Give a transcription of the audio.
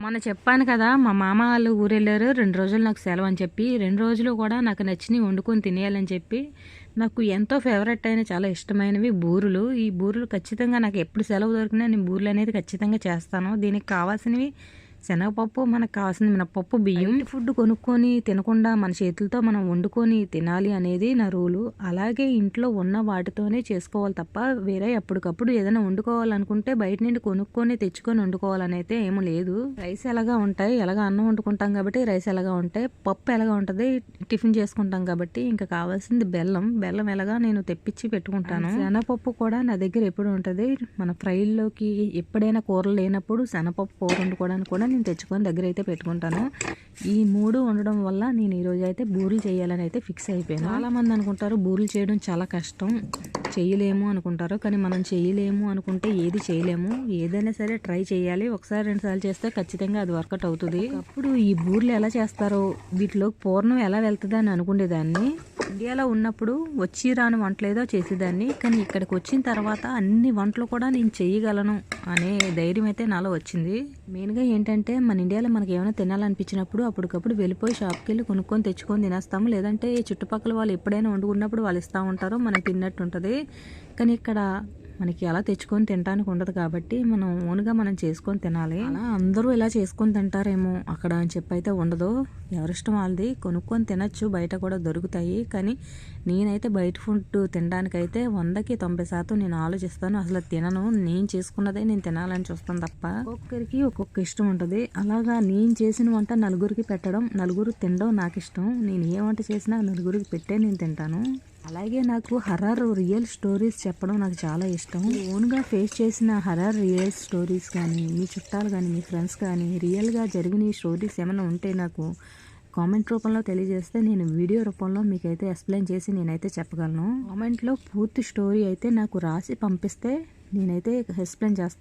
మొన్న చెప్పాను కదా మా మామ వాళ్ళు ఊరు వెళ్ళారు రెండు రోజులు నాకు సెలవు అని చెప్పి రెండు రోజులు కూడా నాకు నచ్చినవి వండుకొని తినేయాలని చెప్పి నాకు ఎంతో ఫేవరెట్ అయిన చాలా ఇష్టమైనవి బూరులు. ఈ బూరులు ఖచ్చితంగా నాకు ఎప్పుడు సెలవు దొరికినా నేను బూరెలు అనేది ఖచ్చితంగా చేస్తాను. దీనికి కావాల్సినవి శనగపప్పు మనకు కావాల్సిన మినపప్పు బియ్యం. ఫుడ్ కొనుక్కొని తినకుండా మన చేతులతో మనం వండుకొని తినాలి అనేది నా రూలు. అలాగే ఇంట్లో ఉన్న వాటితోనే చేసుకోవాలి తప్ప వేరే అప్పటికప్పుడు ఏదైనా వండుకోవాలనుకుంటే బయట నుండి కొనుక్కొని తెచ్చుకొని వండుకోవాలని అయితే ఏమీ లేదు. రైస్ ఎలాగా ఉంటాయి? ఎలాగా అన్నం వండుకుంటాం కాబట్టి రైస్ ఎలాగా ఉంటాయి? పప్పు ఎలాగా ఉంటుంది? టిఫిన్ చేసుకుంటాం కాబట్టి ఇంకా కావాల్సింది బెల్లం. బెల్లం ఎలాగా నేను తెప్పించి పెట్టుకుంటాను. శనగపప్పు కూడా నా దగ్గర ఎప్పుడు ఉంటుంది? మన ఫ్రైల్లోకి ఎప్పుడైనా కూరలు లేనప్పుడు శనగపప్పు కూర వండుకోవడానికి కూడా నేను తెచ్చుకొని దగ్గర అయితే పెట్టుకుంటాను. ఈ మూడు ఉండడం వల్ల నేను ఈరోజు అయితే బూరెలు చేయాలని అయితే ఫిక్స్ అయిపోయాను. చాలా మంది అనుకుంటారు బూరెలు చేయడం చాలా కష్టం. చేయలేము అనుకుంటారు. కానీ మనం చేయలేము అనుకుంటే ఏది చేయలేము. ఏదైనా సరే ట్రై చేయాలి. ఒకసారి రెండు సార్లు చేస్తే ఖచ్చితంగా అది వర్కౌట్ అవుతుంది. అప్పుడు ఈ బూరెలు ఎలా చేస్తారో వీటిలో పూర్ణం ఎలా వెళ్తుంది అని అనుకునేదాన్ని. ఇండియాలో ఉన్నప్పుడు వచ్చి రాని వంటలు ఏదో చేసేదాన్ని కానీ ఇక్కడికి వచ్చిన తర్వాత అన్ని వంటలు కూడా నేను చేయగలను అనే ధైర్యం అయితే నాలో వచ్చింది. మెయిన్గా ఏంటంటే మన ఇండియాలో మనకి ఏమైనా తినాలనిపించినప్పుడు అప్పటికప్పుడు వెళ్ళిపోయి షాప్కి వెళ్ళి కొనుక్కొని తెచ్చుకొని తినేస్తాము. లేదంటే చుట్టుపక్కల వాళ్ళు ఎప్పుడైనా వండుకున్నప్పుడు వాళ్ళు ఇస్తూ ఉంటారో మనం తిన్నట్టు ఉంటుంది. కానీ ఇక్కడ మనకి అలా తెచ్చుకొని తినడానికి ఉండదు కాబట్టి మనం ఓన్గా మనం చేసుకొని తినాలి. అలా అందరూ ఇలా చేసుకొని తింటారేమో అక్కడ అని చెప్పి అయితే ఉండదు. ఎవరిష్టం వాళ్ళది. కొనుక్కొని తినచ్చు. బయట కూడా దొరుకుతాయి. కానీ నేనైతే బయట ఫుడ్ తినడానికైతే వందకి తొంభై శాతం నేను ఆలోచిస్తాను. అసలు తినను. నేను చేసుకున్నదే నేను తినాలని చూస్తాను తప్ప. ఒక్కొక్కరికి ఒక్కొక్క ఇష్టం ఉంటుంది. అలాగా నేను చేసిన వంట నలుగురికి పెట్టడం నలుగురు తినడం నాకు ఇష్టం. నేను ఏ వంట చేసినా నలుగురికి పెట్టే నేను తింటాను. అలాగే నాకు హర్రర్ రియల్ స్టోరీస్ చెప్పడం నాకు చాలా ఇష్టం. ఓన్గా ఫేస్ చేసిన హర్రర్ రియల్ స్టోరీస్ కానీ మీ చుట్టాలు కానీ మీ ఫ్రెండ్స్ కానీ రియల్గా జరిగిన ఈ స్టోరీస్ ఏమైనా ఉంటే నాకు కామెంట్ రూపంలో తెలియజేస్తే నేను వీడియో రూపంలో మీకైతే ఎక్స్ప్లెయిన్ చేసి నేనైతే చెప్పగలను. కామెంట్లో పూర్తి స్టోరీ అయితే నాకు రాసి పంపిస్తే నేనైతే ఎక్స్ప్లెయిన్ చేస్తాను.